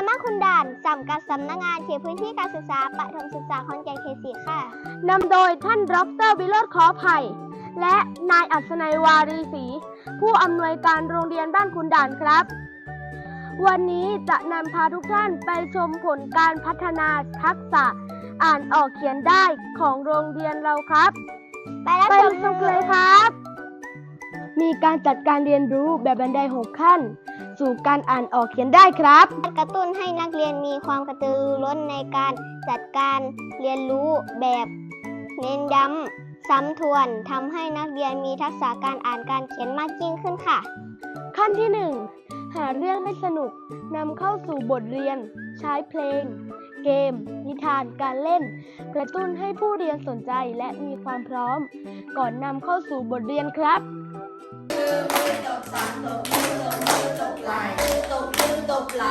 นบ้านคุณด่านสังกัดสำนักงานเขตพื้นที่การศึกษาประถมศึกษาขอนแกนเขตสีค่ะนำโดยท่านดรวิโรธขอไผ่ และนายอัศนัยวารีศรีผู้อำนวยการโรงเรียนบ้านคุณด่านครับ วันนี้จะนำพาทุกท่านไปชมผลการพัฒนาทักษะอ่านออกเขียนได้ของโรงเรียนเราครับ ไปรับไปชชมมกันเลยครับ มีการจัดการเรียนรู้แบบบันไดหกขั้น สู่การอ่านออกเขียนได้ครับ กระตุ้นให้นักเรียนมีความกระตือรือร้นในการจัดการเรียนรู้แบบเน้นย้ำ ซ้ำทวนทำให้นักเรียนมีทักษะการอ่านการเขียนมากยิ่งขึ้นค่ะ ขั้นที่ 1 หาเรื่องให้สนุกนำเข้าสู่บทเรียน ใช้เพลง เกม นิทานการเล่น กระตุ้นให้ผู้เรียนสนใจและมีความพร้อม ก่อนนำเข้าสู่บทเรียนครับตบไหลตบมือตบไหล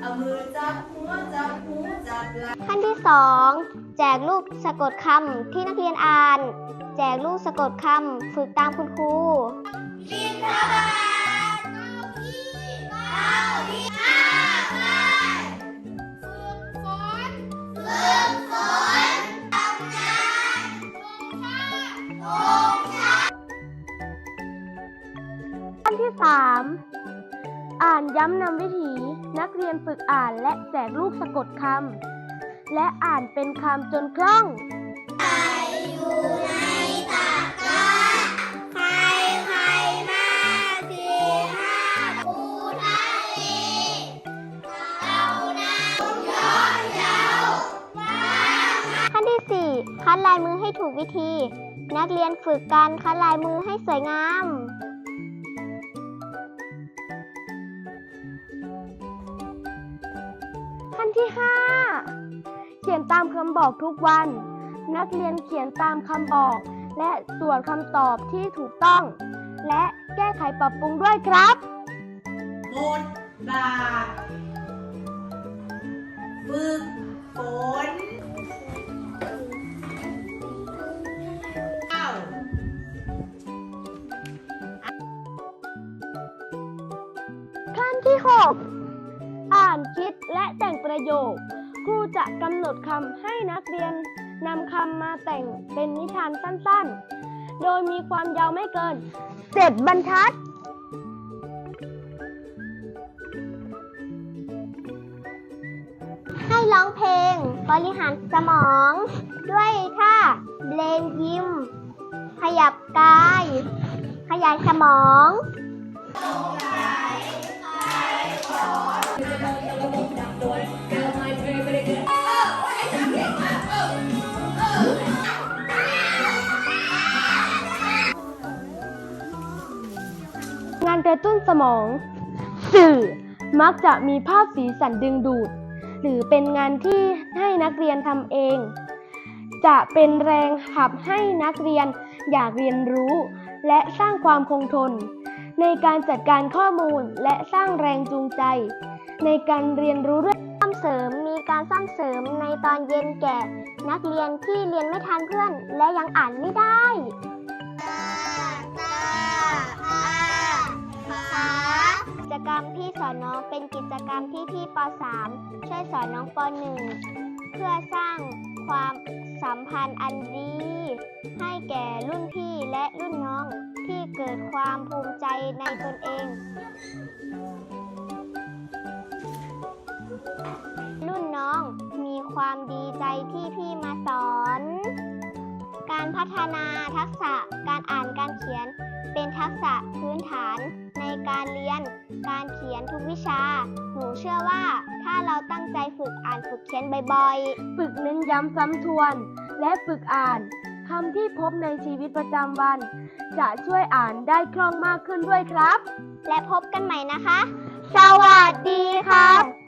เอามือจับหัวจับหูจับไหลขั้นที่2แจกรูปสะกดคำที่นักเรียนอ่าน แจกรูปสะกดคำฝึกตามคุณครูบินทบาทเข้าที่เข้าที่ข้าฝึกฝนฝึกฝนทำงานตรงชาติตชาขั้นที่สามอ่านย้ำนำวิถีนักเรียนฝึกอ่านและแจกลูกสะกดคำ และอ่านเป็นคำจนคล่องขั้นที่ 4 คัดลายมือให้ถูกวิธี นักเรียนฝึกการคัดลายมือให้สวยงามขั้นที่ 5 ขียนตามคำบอกทุกวัน นักเรียนเขียนตามคำบอก และตรวจคำตอบที่ถูกต้อง และแก้ไขปรับปรุงด้วยครับหมดบาทฝึกฝนเอ้าขั้นที่ 6 อ่านคิดและแต่งประโยค ครูจะกำหนดคำให้นักเรียนนำคำมาแต่งเป็นนิทานสั้นๆ โดยมีความยาวไม่เกิน7บรรทัด ให้ร้องเพลงบริหารสมอง ด้วยท่าเบลนยิ้ม ขยับกาย ขยายสมอง ระตุ้นสมอง สื่อมักจะมีภาพสีสันดึงดูด หรือเป็นงานที่ให้นักเรียนทำเอง จะเป็นแรงขับให้นักเรียนอยากเรียนรู้ และสร้างความคงทน ในการจัดการข้อมูลและสร้างแรงจูงใจ ในการเรียนรู้ด้วยซ่อมเสริมมีการซ่อมเสริมในตอนเย็นแก่ นักเรียนที่เรียนไม่ทันเพื่อน และยังอ่านไม่ได้ กิจกรรมพี่สอนน้องเป็นกิจกรรมที่พี่ป .3 ช่วยสอนน้องป .1 เพื่อสร้างความสัมพันธ์อันดี ให้แก่รุ่นพี่และรุ่นน้องที่เกิดความภูมิใจในตนเอง รุ่นน้องมีความดีใจที่พี่มาสอน การพัฒนาทักษะการอ่านการเขียนเป็นทักษะพื้นฐานในการเรียน การเขียนทุกวิชา หนูเชื่อว่าถ้าเราตั้งใจฝึกอ่านฝึกเขียนบ่อยๆ ฝึกเน้นย้ำซ้ำทวน และฝึกอ่านคำที่พบในชีวิตประจำวัน จะช่วยอ่านได้คล่องมากขึ้นด้วยครับ และพบกันใหม่นะคะ สวัสดีครับ